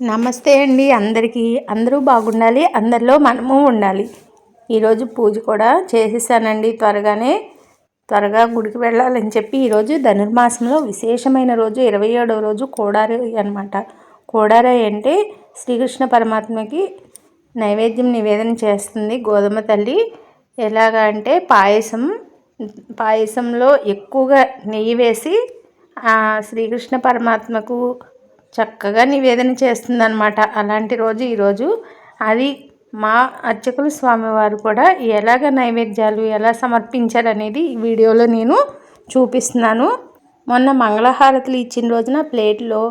నమస్తే అండి అందరికీ. అందరూ బాగుండాలి అందరిలో మనము ఉండాలి. ఈరోజు పూజ కూడా చేసేసానండి త్వరగానే. త్వరగా గుడికి వెళ్ళాలని చెప్పి ఈరోజు ధనుర్మాసంలో విశేషమైన రోజు ఇరవై ఏడవ రోజు కోడారి అనమాట కోడారి అంటే శ్రీకృష్ణ పరమాత్మకి నైవేద్యం నివేదన చేస్తుంది గోధుమ తల్లి. ఎలాగా అంటే పాయసం పాయసంలో ఎక్కువగా నెయ్యి వేసి శ్రీకృష్ణ పరమాత్మకు చక్కగా నివేదన చేస్తుందన్నమాట. అలాంటి రోజు ఈరోజు అది మా అర్చకుల స్వామివారు కూడా ఎలాగ నైవేద్యాలు ఎలా సమర్పించారనేది ఈ వీడియోలో నేను చూపిస్తున్నాను. మొన్న మంగళహారతులు ఇచ్చిన రోజున ప్లేట్లో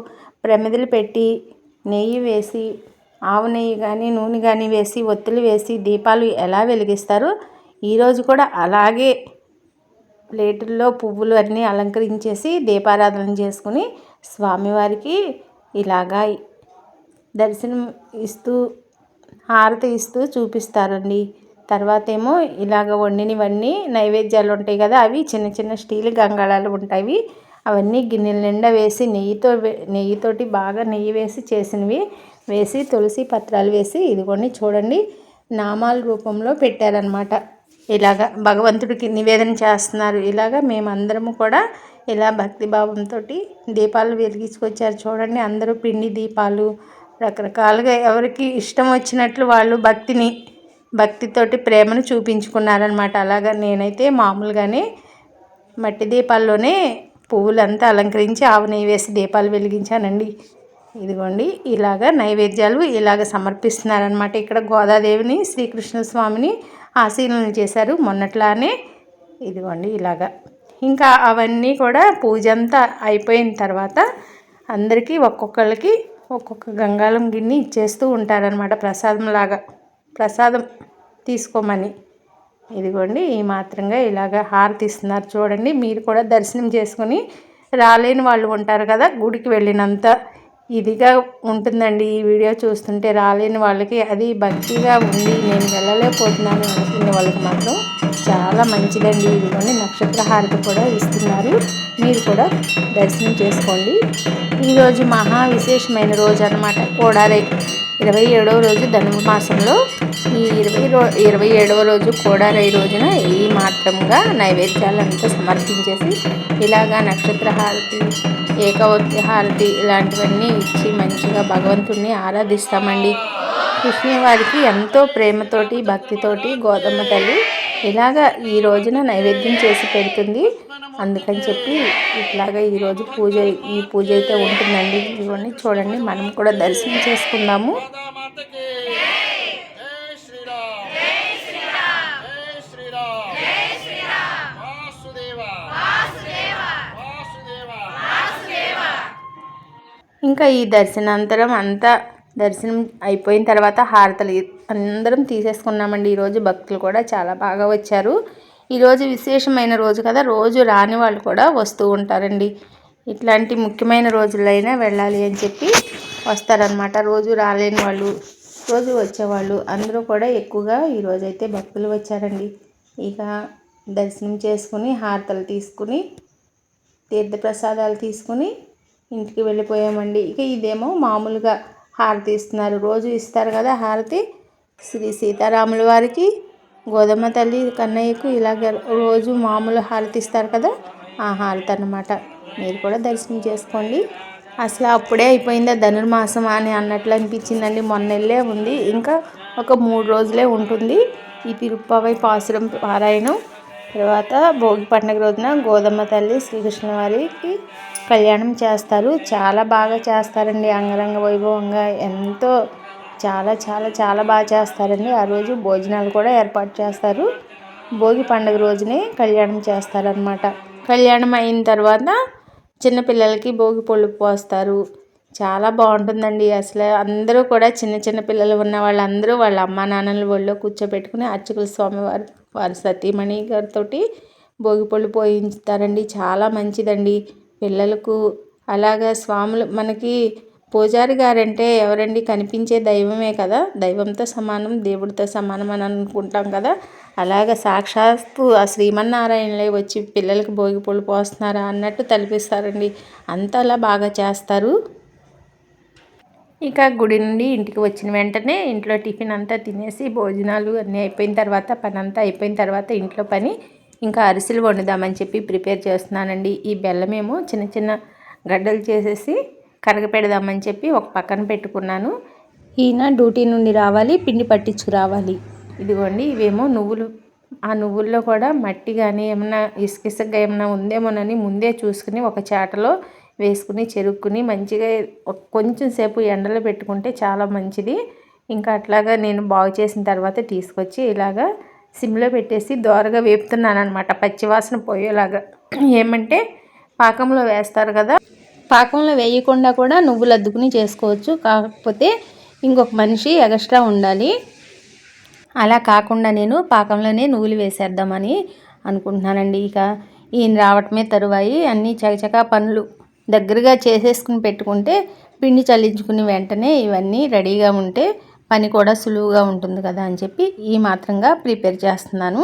ప్రమిదలు పెట్టి నెయ్యి వేసి ఆవు నెయ్యి కానీ నూనె కానీ వేసి ఒత్తులు వేసి దీపాలు ఎలా వెలిగిస్తారో ఈరోజు కూడా అలాగే ప్లేటుల్లో పువ్వులు అన్నీ అలంకరించేసి దీపారాధన చేసుకుని స్వామివారికి ఇలాగా దర్శనం ఇస్తూ హారతి ఇస్తూ చూపిస్తారండి. తర్వాత ఏమో ఇలాగ వండినవన్నీ నైవేద్యాలు ఉంటాయి కదా అవి చిన్న చిన్న స్టీల్ గంగాళాలు ఉంటాయి. అవన్నీ గిన్నెల నిండా వేసి నెయ్యితో నెయ్యితోటి బాగా నెయ్యి వేసి చేసినవి వేసి తులసి పత్రాలు వేసి ఇదిగోండి చూడండి నామాల రూపంలో పెట్టారనమాట ఇలాగ భగవంతుడికి నివేదన చేస్తున్నారు. ఇలాగ మేమందరము కూడా ఇలా భక్తిభావంతో దీపాలు వెలిగించుకొచ్చారు చూడండి. అందరూ పిండి దీపాలు రకరకాలుగా ఎవరికి ఇష్టం వచ్చినట్లు వాళ్ళు భక్తిని భక్తితోటి ప్రేమను చూపించుకున్నారనమాట అలాగా నేనైతే మామూలుగానే మట్టి దీపాల్లోనే పువ్వులంతా అలంకరించి ఆవు నెయ్యి వేసి దీపాలు వెలిగించానండి. ఇదిగోండి ఇలాగ నైవేద్యాలు ఇలాగ సమర్పిస్తున్నారనమాట ఇక్కడ గోదాదేవిని శ్రీకృష్ణ స్వామిని ఆశీనులు చేశారు మొన్నట్లానే. ఇదిగోండి ఇలాగా ఇంకా అవన్నీ కూడా పూజ అంతా అయిపోయిన తర్వాత అందరికీ ఒక్కొక్కరికి ఒక్కొక్క గంగాళం గిన్నె ఇచ్చేస్తూ ఉంటారనమాట ప్రసాదంలాగా. ప్రసాదం తీసుకోమని. ఇదిగోండి ఈ మాత్రంగా ఇలాగ హారతి ఇస్తున్నారు చూడండి మీరు కూడా దర్శనం చేసుకుని రాలేని వాళ్ళు ఉంటారు కదా గుడికి వెళ్ళినంత ఇదిగా ఉంటుందండి ఈ వీడియో చూస్తుంటే. రాలేని వాళ్ళకి అది భక్తిగా ఉండి నేను వెళ్ళలేకపోతున్నాను అనుకునే వాళ్ళకి మాత్రం చాలా మంచిదండి. ఇదిగోండి నక్షత్ర హారతి కూడా ఇస్తున్నారు. మీరు కూడా దర్శనం చేసుకోండి. ఈరోజు మహా విశేషమైన రోజు అనమాట కోడారై ఇరవై ఏడవ రోజు ధనుర్మాసంలో. ఈ ఇరవై రో ఇరవై ఏడవ రోజు కోడారై రోజున ఈ మాత్రంగా నైవేద్యాలంతా సమర్పించేసి ఇలాగా నక్షత్ర హారతి ఏకవతి హారతి ఇలాంటివన్నీ ఇచ్చి మంచిగా భగవంతుణ్ణి ఆరాధిస్తామండి. కృష్ణవారికి ఎంతో ప్రేమతోటి భక్తితోటి గోధుమ తల్లి ఇలాగా ఈ రోజున నైవేద్యం చేసి పెడుతుంది. అందుకని చెప్పి ఇట్లాగా ఈరోజు పూజ ఈ పూజ అయితే ఉంటుందండి. ఇవన్నీ చూడండి మనం కూడా దర్శనం చేసుకుందాము. ఇంకా ఈ దర్శనాంతరం అంతా దర్శనం అయిపోయిన తర్వాత హారతలు అందరం తీసేసుకున్నామండి. ఈరోజు భక్తులు కూడా చాలా బాగా వచ్చారు. ఈరోజు విశేషమైన రోజు కదా. రోజు రాని వాళ్ళు కూడా వస్తూ ఉంటారండి. ఇట్లాంటి ముఖ్యమైన రోజులైనా వెళ్ళాలి అని చెప్పి వస్తారనమాట రోజు రాలేని వాళ్ళు రోజు వచ్చేవాళ్ళు అందరూ కూడా ఎక్కువగా ఈరోజు అయితే భక్తులు వచ్చారండి. ఇక దర్శనం చేసుకుని హారతలు తీసుకుని తీర్థప్రసాదాలు తీసుకుని ఇంటికి వెళ్ళిపోయామండి. ఇక ఇదేమో మామూలుగా హారతి ఇస్తున్నారు. రోజు ఇస్తారు కదా హారతి. శ్రీ సీతారాముల వారికి గోధుమ తల్లి కన్నయ్యకు ఇలాగ రోజు మామూలు హారతి ఇస్తారు కదా ఆ హారతి అనమాట మీరు కూడా దర్శనం చేసుకోండి. అసలు అప్పుడే అయిపోయిందా ధనుర్మాసం అని అన్నట్లు అనిపించిందండి. మొన్నెళ్ళే ఉంది. ఇంకా ఒక మూడు రోజులే ఉంటుంది. ఈ తిరుప్పవై పాసురం పారాయణం. తర్వాత భోగి పండుగ రోజున గోధుమ తల్లి శ్రీకృష్ణ వారికి కళ్యాణం చేస్తారు. చాలా బాగా చేస్తారండి. అంగరంగ వైభవంగా ఎంతో చాలా చాలా చాలా బాగా చేస్తారండి. ఆ రోజు భోజనాలు కూడా ఏర్పాటు చేస్తారు. భోగి పండుగ రోజునే కళ్యాణం చేస్తారనమాట కళ్యాణం అయిన తర్వాత చిన్నపిల్లలకి భోగి పళ్ళు పోస్తారు. చాలా బాగుంటుందండి. అసలు అందరూ కూడా చిన్న చిన్న పిల్లలు ఉన్న వాళ్ళందరూ వాళ్ళ అమ్మా నాన్నల ఒళ్ళో కూర్చోబెట్టుకుని అర్చకుల స్వామి వారి వారి సతీమణి గారితో భోగి పళ్ళు పోయించుతారండి చాలా మంచిదండి. పిల్లలకు అలాగా స్వాములు మనకి పూజారి గారంటే ఎవరండి? కనిపించే దైవమే కదా. దైవంతో సమానం దేవుడితో సమానం అని అనుకుంటాం కదా. అలాగ సాక్షాత్తు ఆ శ్రీమన్నారాయణలే వచ్చి పిల్లలకి భోగి పోస్తున్నారా అన్నట్టు తలిపిస్తారండి. అంతలా బాగా చేస్తారు. ఇక గుడి నుండి ఇంటికి వచ్చిన వెంటనే ఇంట్లో టిఫిన్ అంతా తినేసి భోజనాలు అన్నీ అయిపోయిన తర్వాత పని అంతా అయిపోయిన తర్వాత ఇంట్లో పని ఇంకా అరిసెలు వండుదామని చెప్పి ప్రిపేర్ చేస్తున్నానండి. ఈ బెల్లమేమో చిన్న చిన్న గడ్డలు చేసేసి కరగపెడదామని చెప్పి ఒక పక్కన పెట్టుకున్నాను. ఈయన డ్యూటీ నుండి రావాలి పిండి పట్టించుకురావాలి. ఇదిగోండి ఇవేమో నువ్వులు. ఆ నువ్వుల్లో కూడా మట్టి కానీ ఏమైనా ఇసుక ఏమైనా ఉందేమోనని ముందే చూసుకుని ఒక చాటలో వేసుకుని చెరుక్కుని మంచిగా కొంచెం సేపు ఎండలో పెట్టుకుంటే చాలా మంచిది. ఇంకా అట్లాగా నేను బాగు చేసిన తర్వాత తీసుకొచ్చి ఇలాగా సిమ్లో పెట్టేసి దోరగా వేపుతున్నాను అనమాట పచ్చివాసన పోయేలాగా. ఏమంటే పాకంలో వేస్తారు కదా. పాకంలో వేయకుండా కూడా నువ్వులు అద్దుకుని చేసుకోవచ్చు. కాకపోతే ఇంకొక మనిషి ఎక్స్ట్రా ఉండాలి. అలా కాకుండా నేను పాకంలోనే నువ్వులు వేసేద్దామని అనుకుంటున్నానండి. ఇక ఈయన రావటమే తరువాయి. అన్నీ చకచకా పనులు దగ్గరగా చేసేసుకుని పెట్టుకుంటే పిండి చల్లించుకుని వెంటనే ఇవన్నీ రెడీగా ఉంటే పని కూడా సులువుగా ఉంటుంది కదా అని చెప్పి ఈ మాత్రంగా ప్రిపేర్ చేస్తున్నాను.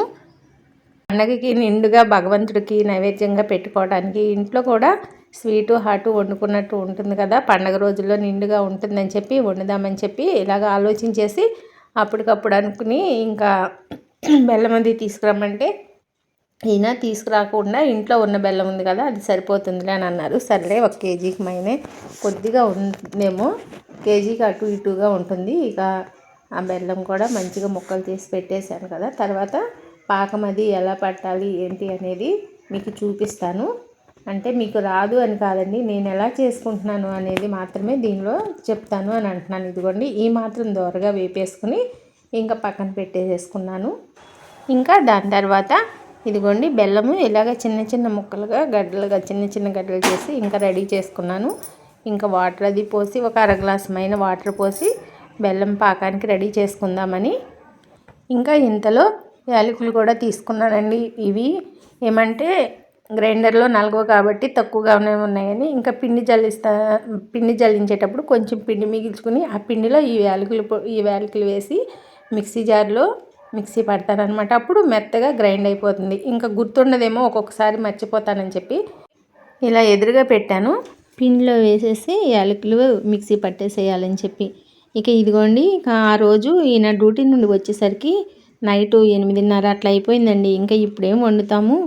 పండగకి నిండుగా భగవంతుడికి నైవేద్యంగా పెట్టుకోవడానికి ఇంట్లో కూడా స్వీటు హాటు వండుకున్నట్టు ఉంటుంది కదా. పండగ రోజుల్లో నిండుగా ఉంటుందని చెప్పి వండుదామని చెప్పి ఇలాగ ఆలోచించేసి అప్పటికప్పుడు అనుకుని ఇంకా బెల్లం అది తీసుకురమ్మంటే ఈయన తీసుకురాకుండా ఇంట్లో ఉన్న బెల్లం ఉంది కదా అది సరిపోతుందిలే అని అన్నారు. సర్లే ఒక కేజీకి మైనే. కొద్దిగా ఉందేమో కేజీకి అటు ఇటుగా ఉంటుంది. ఇక ఆ బెల్లం కూడా మంచిగా ముక్కలు తీసి పెట్టేశాను కదా. తర్వాత పాకం అది ఎలా పట్టాలి ఏంటి అనేది మీకు చూపిస్తాను. అంటే మీకు రాదు అని కాదండి నేను ఎలా చేసుకుంటున్నాను అనేది మాత్రమే దీనిలో చెప్తాను అని అంటున్నాను. ఇదిగోండి ఈ మాత్రం దోరగా వేపేసుకుని ఇంకా పక్కన పెట్టేసేసుకున్నాను. ఇంకా దాని తర్వాత ఇదిగోండి బెల్లము ఇలాగ చిన్న చిన్న ముక్కలుగా గడ్డలుగా చిన్న చిన్న గడ్డలు చేసి ఇంకా రెడీ చేసుకున్నాను. ఇంకా వాటర్ అది పోసి ఒక అర గ్లాసమైన వాటర్ పోసి బెల్లం పాకానికి రెడీ చేసుకుందామని. ఇంకా ఇంతలో యాలకులు కూడా తీసుకున్నానండి. ఇవి ఏమంటే గ్రైండర్లో నలగవు కాబట్టి తక్కువగానే ఉన్నాయని ఇంకా పిండి జల్లిస్తా పిండి జల్లించేటప్పుడు కొంచెం పిండి మిగిల్చుకుని ఆ పిండిలో ఈ యాలకులు ఈ యాలకులు వేసి మిక్సీ జార్లో మిక్సీ పడతానమాట అప్పుడు మెత్తగా గ్రైండ్ అయిపోతుంది. ఇంకా గుర్తుండదేమో ఒక్కొక్కసారి మర్చిపోతానని చెప్పి ఇలా ఎదురుగా పెట్టాను. పిండిలో వేసేసి యాలకులు మిక్సీ పట్టేసేయాలని చెప్పి. ఇక ఇదిగోండి ఇక ఆ రోజు ఈయన డ్యూటీ నుండి వచ్చేసరికి నైటు ఎనిమిదిన్నర అట్లా అయిపోయిందండి. ఇంకా ఇప్పుడేం వండుతాము?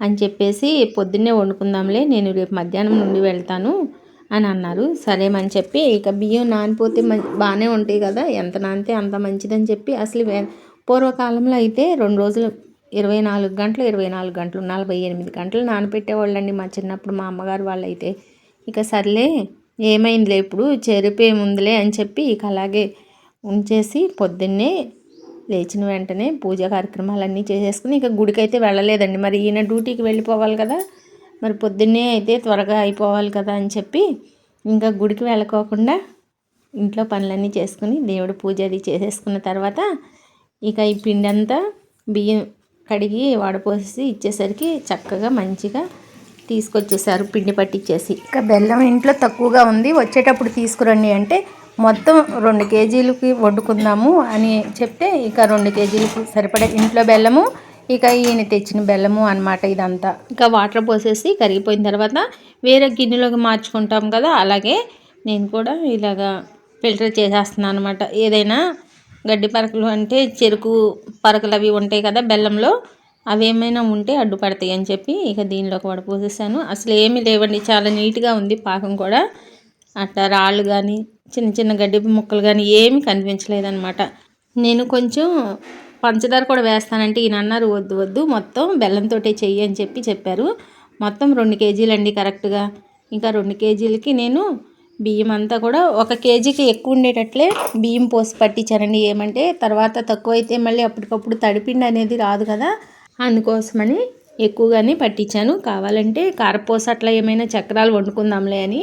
అని చెప్పేసి పొద్దున్నే వండుకుందాంలే నేను రేపు మధ్యాహ్నం నుండి వెళ్తాను అని అన్నారు. సరేమని చెప్పి ఇక బియ్యం నానిపోతే బాగానే ఉంటాయి కదా ఎంత నానితే అంత మంచిదని చెప్పి అసలు పూర్వకాలంలో అయితే రెండు రోజులు ఇరవై నాలుగు గంటలు ఇరవై నాలుగు గంటలు నలభై ఎనిమిది గంటలు నానపెట్టేవాళ్ళండి మా చిన్నప్పుడు మా అమ్మగారు వాళ్ళైతే. ఇక సర్లే ఏమైందిలే ఇప్పుడు చెరిపేముందిలే అని చెప్పి ఇక అలాగే ఉంచేసి పొద్దున్నే లేచిన వెంటనే పూజా కార్యక్రమాలన్నీ చేసేసుకుని ఇక గుడికి అయితే వెళ్ళలేదండి. మరి ఈయన డ్యూటీకి వెళ్ళిపోవాలి కదా మరి పొద్దున్నే అయితే త్వరగా అయిపోవాలి కదా అని చెప్పి ఇంకా గుడికి వెళ్ళకోకుండా ఇంట్లో పనులన్నీ చేసుకుని దేవుడు పూజ అది చేసేసుకున్న తర్వాత ఇక ఈ పిండి అంతా బియ్యం కడిగి వడపోసి ఇచ్చేసరికి చక్కగా మంచిగా తీసుకొచ్చేసారు పిండి పట్టించేసి ఇక బెల్లం ఇంట్లో తక్కువగా ఉంది వచ్చేటప్పుడు తీసుకురండి అంటే మొత్తం రెండు కేజీలకి వండుకుందాము అని చెప్తే ఇక రెండు కేజీలకు సరిపడే ఇంట్లో బెల్లము ఇక ఈయన తెచ్చిన బెల్లము అనమాట ఇదంతా. ఇక వాటర్ పోసేసి కరిగిపోయిన తర్వాత వేరే గిన్నెలోకి మార్చుకుంటాం కదా అలాగే నేను కూడా ఇలాగా ఫిల్టర్ చేసేస్తున్నాను అనమాట ఏదైనా గడ్డి పరకలు అంటే చెరుకు పరకలు అవి ఉంటాయి కదా బెల్లంలో అవి ఏమైనా ఉంటే అడ్డుపడతాయి అని చెప్పి ఇక దీనిలోకి వడపోసేసాను. అసలు ఏమీ లేవండి చాలా నీట్గా ఉంది పాకం కూడా. అట్లా రాళ్ళు కానీ చిన్న చిన్న గడ్డి ముక్కలు కానీ ఏమీ కనిపించలేదన్నమాట. నేను కొంచెం పంచదార కూడా వేస్తానంటే ఈయన అన్నారు వద్దు వద్దు మొత్తం బెల్లంతో చెయ్యి అని చెప్పి చెప్పారు. మొత్తం రెండు కేజీలండి కరెక్ట్గా. ఇంకా రెండు కేజీలకి నేను బియ్యం అంతా కూడా ఒక కేజీకి ఎక్కువ ఉండేటట్లే బియ్యం పోసి పట్టించానండి. ఏమంటే తర్వాత తక్కువైతే మళ్ళీ అప్పటికప్పుడు తడిపిండి అనేది రాదు కదా అందుకోసమని ఎక్కువగానే పట్టించాను. కావాలంటే కారపూస అట్లా ఏమైనా చక్రాలు వండుకుందాంలే అని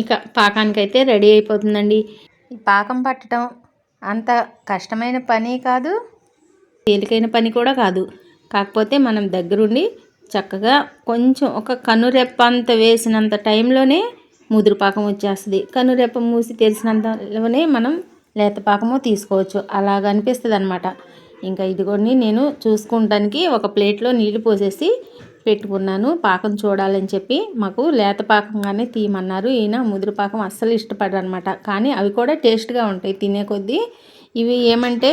ఇక పాకానికైతే రెడీ అయిపోతుందండి. ఈ పాకం పట్టడం అంత కష్టమైన పని కాదు. తేలికైన పని కూడా కాదు. కాకపోతే మనం దగ్గరుండి చక్కగా కొంచెం ఒక కనురెప్ప అంత వేసినంత టైంలోనే ముదురుపాకం వచ్చేస్తుంది. కనురెప్ప మూసి తెలిసినంతలోనే మనం లేతపాకము తీసుకోవచ్చు. అలాగ అనిపిస్తుంది అనమాట ఇంకా ఇదిగోండి నేను చూసుకుంటానికి ఒక ప్లేట్లో నీళ్ళు పోసేసి పెట్టుకున్నాను. పాకం చూడాలని చెప్పి మాకు లేత పాకంగానే తీయమన్నారు. ఈయన ముదురు పాకం అస్సలు ఇష్టపడరు అనమాట కానీ అవి కూడా టేస్ట్గా ఉంటాయి తినే కొద్దీ. ఇవి ఏమంటే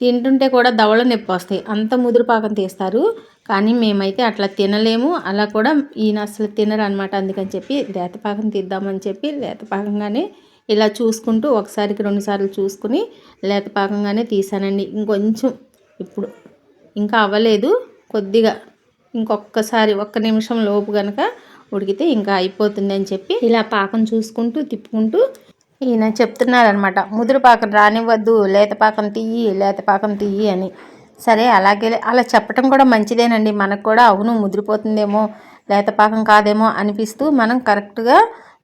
తింటుంటే కూడా దవళ నొప్పి వస్తాయి. అంత ముదురు పాకం తీస్తారు. కానీ మేమైతే అట్లా తినలేము. అలా కూడా ఈయన అసలు తినరు అనమాట అందుకని చెప్పి లేత పాకం తీద్దామని చెప్పి లేత పాకంగానే ఇలా చూసుకుంటూ ఒకసారికి రెండుసార్లు చూసుకుని లేత పాకంగానే తీసానండి. ఇంకొంచెం ఇప్పుడు ఇంకా అవ్వలేదు. కొద్దిగా ఇంకొకసారి ఒక్క నిమిషం లోపు కనుక ఉడికితే ఇంకా అయిపోతుంది అని చెప్పి ఇలా పాకం చూసుకుంటూ తిప్పుకుంటూ ఈయన చెప్తున్నారనమాట ముదురు పాకం రానివ్వద్దు లేత పాకం తీయి లేత పాకం తీయి అని. సరే అలాగే అలా చెప్పటం కూడా మంచిదేనండి. మనకు కూడా అవును ముదిరిపోతుందేమో లేత పాకం కాదేమో అనిపిస్తూ మనం కరెక్ట్గా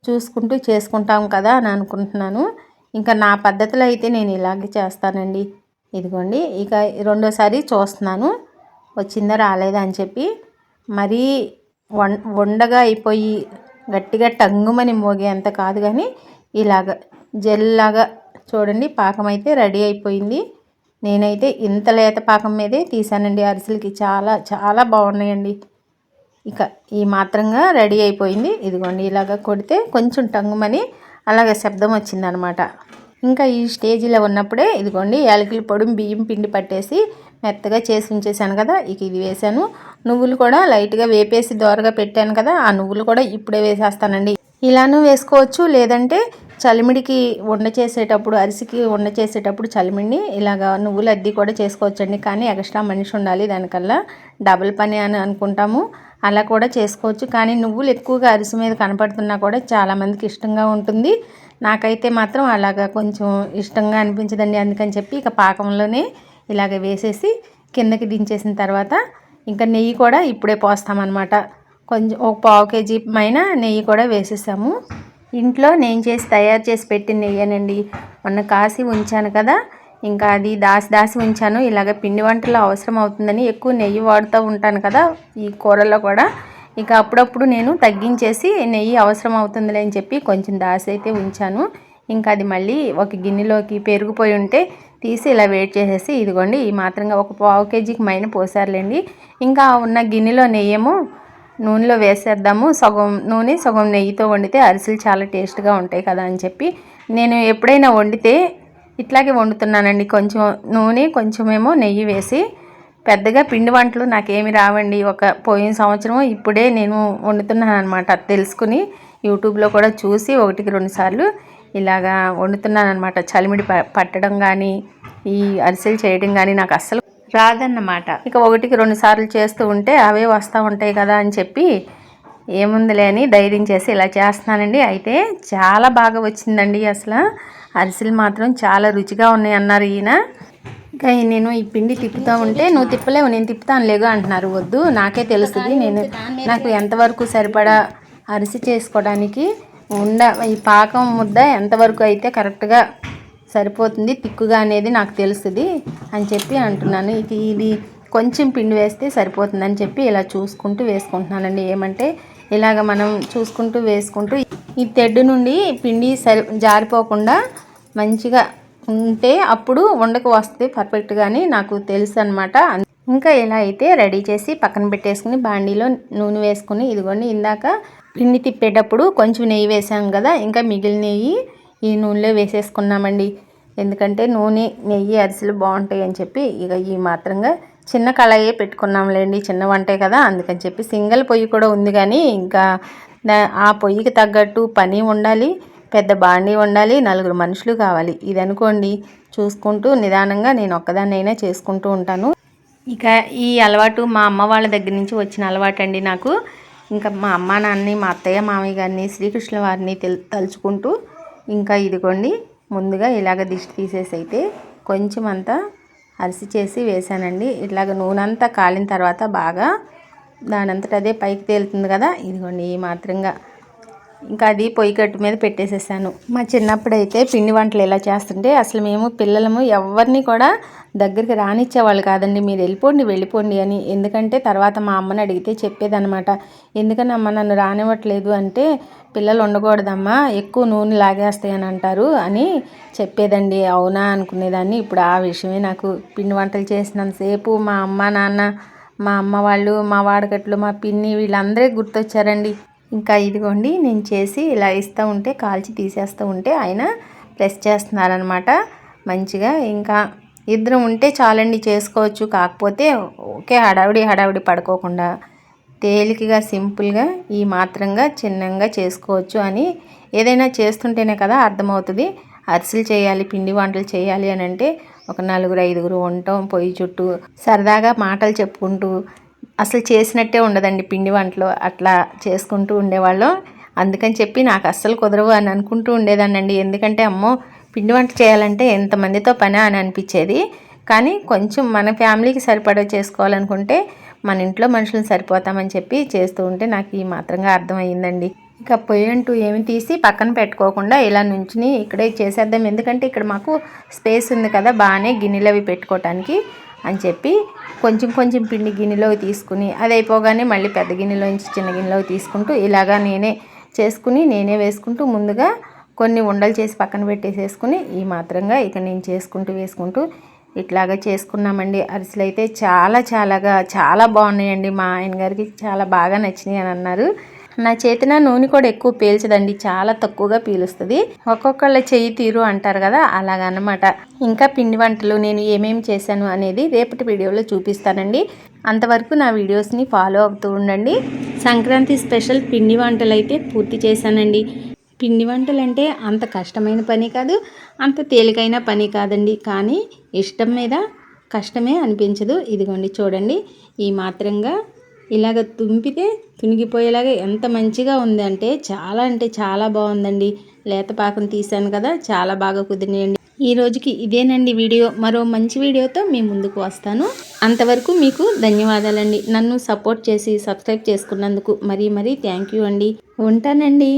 చూసుకుంటూ చేసుకుంటాం కదా అని అనుకుంటున్నాను. ఇంకా నా పద్ధతిలో అయితే నేను ఇలాగే చేస్తానండి. ఇదిగోండి ఇక రెండోసారి చూస్తున్నాను. వచ్చిందా రాలేదా అని చెప్పి మరీ వం వండగా అయిపోయి గట్టిగా టంగుమని మోగే అంత కాదు కానీ ఇలాగ జెల్లాగా చూడండి పాకం అయితే రెడీ అయిపోయింది. నేనైతే ఇంత లేత పాకం మీదే తీసానండి. అరిసెలకి చాలా చాలా బాగున్నాయండి. ఇక ఈ మాత్రంగా రెడీ అయిపోయింది. ఇదిగోండి ఇలాగ కొడితే కొంచెం టంగుమని అలాగ శబ్దం వచ్చిందనమాట. ఇంకా ఈ స్టేజీలో ఉన్నప్పుడే ఇదిగోండి యాలకుల పొడి బియ్యం పిండి పట్టేసి మెత్తగా చేసి ఉంచేసాను కదా ఇక ఇది వేసాను నువ్వులు కూడా లైట్గా వేపేసి దోరగా పెట్టాను కదా ఆ నువ్వులు కూడా ఇప్పుడే వేసేస్తానండి. ఇలానూ వేసుకోవచ్చు లేదంటే చలిమిడికి వండ చేసేటప్పుడు అరిసికి వండ చేసేటప్పుడు చలిమిడిని ఇలాగ నువ్వులు అద్దీ కూడా చేసుకోవచ్చండి. కానీ ఎక్స్ట్రా మనిషి ఉండాలి దానికల్లా. డబుల్ పని అని అనుకుంటాము అలా కూడా చేసుకోవచ్చు. కానీ నువ్వులు ఎక్కువగా అరిసి మీద కనపడుతున్నా కూడా చాలామందికి ఇష్టంగా ఉంటుంది. నాకైతే మాత్రం అలాగా కొంచెం ఇష్టంగా అనిపించదండి. అందుకని చెప్పి ఇక పాకంలోనే ఇలాగ వేసేసి కిందకి దించేసిన తర్వాత ఇంకా నెయ్యి కూడా ఇప్పుడే పోస్తామన్నమాట. కొంచెం ఒక పావు కేజీ పైన నెయ్యి కూడా వేసేసాము. ఇంట్లో నేను చేసి తయారు చేసి పెట్టిన నెయ్యనండి. మొన్న కాసి ఉంచాను కదా ఇంకా అది దాసి దాసి ఉంచాను. ఇలాగ పిండి వంటలు అవసరం అవుతుందని ఎక్కువ నెయ్యి వాడుతూ ఉంటాను కదా ఈ కూరల్లో కూడా. ఇక అప్పుడప్పుడు నేను తగ్గించేసి నెయ్యి అవసరం అవుతుందిలే అని చెప్పి కొంచెం దాసి అయితే ఉంచాను. ఇంకా అది మళ్ళీ ఒక గిన్నెలోకి పెరిగిపోయి ఉంటే తీసి ఇలా వేడి చేసేసి ఇదిగోండి ఈ మాత్రంగా ఒక పావు కేజీకి మైన పోసారులేండి. ఇంకా ఉన్న గిన్నెలో నెయ్యము నూనెలో వేసేద్దాము. సగం నూనె సగం నెయ్యితో వండితే అరిసెలు చాలా టేస్ట్గా ఉంటాయి కదా అని చెప్పి నేను ఎప్పుడైనా వండితే ఇట్లాగే వండుతున్నానండి. కొంచెం నూనె కొంచెమేమో నెయ్యి వేసి పెద్దగా పిండి వంటలు నాకేమి రావండి. ఒక పోయిన సంవత్సరం ఇప్పుడే నేను వండుతున్నాను అనమాట తెలుసుకుని యూట్యూబ్లో కూడా చూసి ఒకటికి రెండు సార్లు ఇలాగా వండుతున్నాను అనమాట చలిమిడి పట్టడం కానీ ఈ అరిసెలు చేయడం కానీ నాకు అస్సలు రాదన్నమాట. ఇక ఒకటికి రెండు సార్లు చేస్తూ ఉంటే అవే వస్తూ ఉంటాయి కదా అని చెప్పి ఏముందిలే అని ధైర్యం చేసి ఇలా చేస్తున్నానండి. అయితే చాలా బాగా వచ్చిందండి అసలు. అరిసెలు మాత్రం చాలా రుచిగా ఉన్నాయి అన్నారు ఈయన. ఇంకా నేను ఈ పిండి తిప్పుతూ ఉంటే నువ్వు తిప్పలేవు నేను తిప్పుతాను లేగు అంటున్నారు. వద్దు నాకే తెలుస్తుంది. నేను నాకు ఎంతవరకు సరిపడా అరిసి చేసుకోవడానికి ఉండ ఈ పాకం ముద్ద ఎంతవరకు అయితే కరెక్ట్గా సరిపోతుంది తిక్కుగా అనేది నాకు తెలుస్తుంది అని చెప్పి అంటున్నాను. ఇది ఇది కొంచెం పిండి వేస్తే సరిపోతుందని చెప్పి ఇలా చూసుకుంటూ వేసుకుంటున్నానండి. ఏమంటే ఇలాగ మనం చూసుకుంటూ వేసుకుంటూ ఈ తెడ్డు నుండి పిండి సరి జారిపోకుండా మంచిగా ఉంటే అప్పుడు వండకు వస్తుంది పర్ఫెక్ట్గాని నాకు తెలుసు అనమాట ఇంకా ఇలా అయితే రెడీ చేసి పక్కన పెట్టేసుకుని బాండీలో నూనె వేసుకుని ఇదిగోండి ఇందాక పిండి తిప్పేటప్పుడు కొంచెం నెయ్యి వేసాం కదా ఇంకా మిగిలిన నెయ్యి ఈ నూనెలో వేసేసుకున్నామండి. ఎందుకంటే నూనె నెయ్యి అరిసెలు బాగుంటాయి అని చెప్పి ఇక ఈ మాత్రంగా చిన్న కళాయే పెట్టుకున్నాంలేండి. చిన్న వంటే కదా అందుకని చెప్పి సింగిల్ పొయ్యి కూడా ఉంది కానీ ఇంకా ఆ పొయ్యికి తగ్గట్టు పని ఉండాలి పెద్ద బాండీ ఉండాలి నలుగురు మనుషులు కావాలి. ఇది అనుకోండి చూసుకుంటూ నిదానంగా నేను ఒక్కదాన్నైనా చేసుకుంటూ ఉంటాను. ఇక ఈ అలవాటు మా అమ్మ వాళ్ళ దగ్గర నుంచి వచ్చిన అలవాటు అండి నాకు. ఇంకా మా అమ్మ నాన్నని మా అత్తయ్య మామయ్య గారిని శ్రీకృష్ణ వారిని తలుచుకుంటూ ఇంకా ఇదిగోండి ముందుగా ఇలాగ దిష్టి తీసేసి అయితే కొంచెం అంతా అరిసి చేసి వేసానండి ఇట్లాగ నూనె అంతా కాలిన తర్వాత బాగా దానంతట అదే పైకి తేలుతుంది కదా ఇదిగోండి ఈ మాత్రంగా. ఇంకా అది పొయ్యి కట్టు మీద పెట్టేసేసాను. మా చిన్నప్పుడు అయితే పిండి వంటలు ఎలా చేస్తుంటే అసలు మేము పిల్లలము ఎవరిని కూడా దగ్గరికి రానిచ్చేవాళ్ళు కాదండి. మీరు వెళ్ళిపోండి వెళ్ళిపోండి అని. ఎందుకంటే తర్వాత మా అమ్మని అడిగితే చెప్పేదనమాట ఎందుకని అమ్మ నన్ను రానివ్వట్లేదు అంటే పిల్లలు ఉండకూడదమ్మా ఎక్కువ నూనె లాగేస్తాయి అని అంటారు అని చెప్పేదండి. అవునా అనుకునేదాన్ని. ఇప్పుడు ఆ విషయమే నాకు పిండి వంటలు చేసినంతసేపు మా అమ్మ నాన్న మా అమ్మ వాళ్ళు మా వాడకట్లు మా పిన్ని వీళ్ళందరూ గుర్తొచ్చారండి. ఇంకా ఇదిగోండి నేను చేసి ఇలా ఇస్తూ ఉంటే కాల్చి తీసేస్తూ ఉంటే ఆయన ప్రెస్ చేస్తున్నారనమాట మంచిగా ఇంకా ఇద్దరం ఉంటే చాలండి చేసుకోవచ్చు. కాకపోతే ఓకే హడావిడి హడావిడి పడుకోకుండా తేలికగా సింపుల్గా ఈ మాత్రంగా చిన్నంగా చేసుకోవచ్చు అని ఏదైనా చేస్తుంటేనే కదా అర్థమవుతుంది. అరిసెలు చేయాలి పిండి వంటలు చేయాలి అని అంటే ఒక నలుగురు ఐదుగురు ఉండటం పొయ్యి చుట్టూ సరదాగా మాటలు చెప్పుకుంటూ అసలు చేసినట్టే ఉండదండి పిండి వంటలు అట్లా చేసుకుంటూ ఉండేవాళ్ళం. అందుకని చెప్పి నాకు అస్సలు కుదరవు అని అనుకుంటూ ఉండేదానండి ఎందుకంటే అమ్మో పిండి వంట చేయాలంటే ఎంతమందితో పని అని అనిపించేది. కానీ కొంచెం మన ఫ్యామిలీకి సరిపడా చేసుకోవాలనుకుంటే మన ఇంట్లో మనుషులను సరిపోతామని చెప్పి చేస్తూ ఉంటే నాకు ఈ మాత్రంగా అర్థమైందండి ఇక పొయ్యి అంటూ ఏమి తీసి పక్కన పెట్టుకోకుండా ఇలా నుంచుని ఇక్కడే చేసేద్దాం. ఎందుకంటే ఇక్కడ మాకు స్పేస్ ఉంది కదా బాగానే గిన్నెలు అవి పెట్టుకోవటానికి అని చెప్పి కొంచెం కొంచెం పిండి గిన్నెలోకి తీసుకుని అది అయిపోగానే మళ్ళీ పెద్ద గిన్నెలోంచి చిన్న గిన్నెలోకి తీసుకుంటూ ఇలాగా నేనే చేసుకుని నేనే వేసుకుంటూ ముందుగా కొన్ని ఉండలు చేసి పక్కన పెట్టేసేసుకుని ఈ మాత్రంగా ఇక నేను చేసుకుంటూ వేసుకుంటూ ఇట్లాగా చేసుకున్నామండి. అరిసెలు అయితే చాలా చాలాగా చాలా బాగున్నాయండి. మా ఆయన గారికి చాలా బాగా నచ్చినాయి అని అన్నారు. నా చేతిన నూనె కూడా ఎక్కువ పీల్చదండి చాలా తక్కువగా పీలుస్తుంది. ఒక్కొక్కళ్ళ చెయ్యి తీరు అంటారు కదా అలాగనమాట. ఇంకా పిండి వంటలు నేను ఏమేమి చేశాను అనేది రేపటి వీడియోలో చూపిస్తానండి. అంతవరకు నా వీడియోస్ని ఫాలో అవుతూ ఉండండి. సంక్రాంతి స్పెషల్ పిండి వంటలు అయితే పూర్తి చేశానండి. పిండి వంటలు అంటే అంత కష్టమైన పని కాదు అంత తేలికైన పని కాదండి. కానీ ఇష్టం మీద కష్టమే అనిపించదు. ఇదిగోండి చూడండి ఈ మాత్రంగా ఇలాగ తుంపితే తునిగిపోయేలాగా ఎంత మంచిగా ఉందంటే చాలా అంటే చాలా బాగుందండి. లేత పాకం తీశాను కదా చాలా బాగా కుదిరినాయండి. ఈ రోజుకి ఇదేనండి వీడియో. మరో మంచి వీడియోతో మీ ముందుకు వస్తాను. అంతవరకు మీకు ధన్యవాదాలండి. నన్ను సపోర్ట్ చేసి సబ్స్క్రైబ్ చేసుకున్నందుకు మరీ మరీ థ్యాంక్ యూ అండి. ఉంటానండి.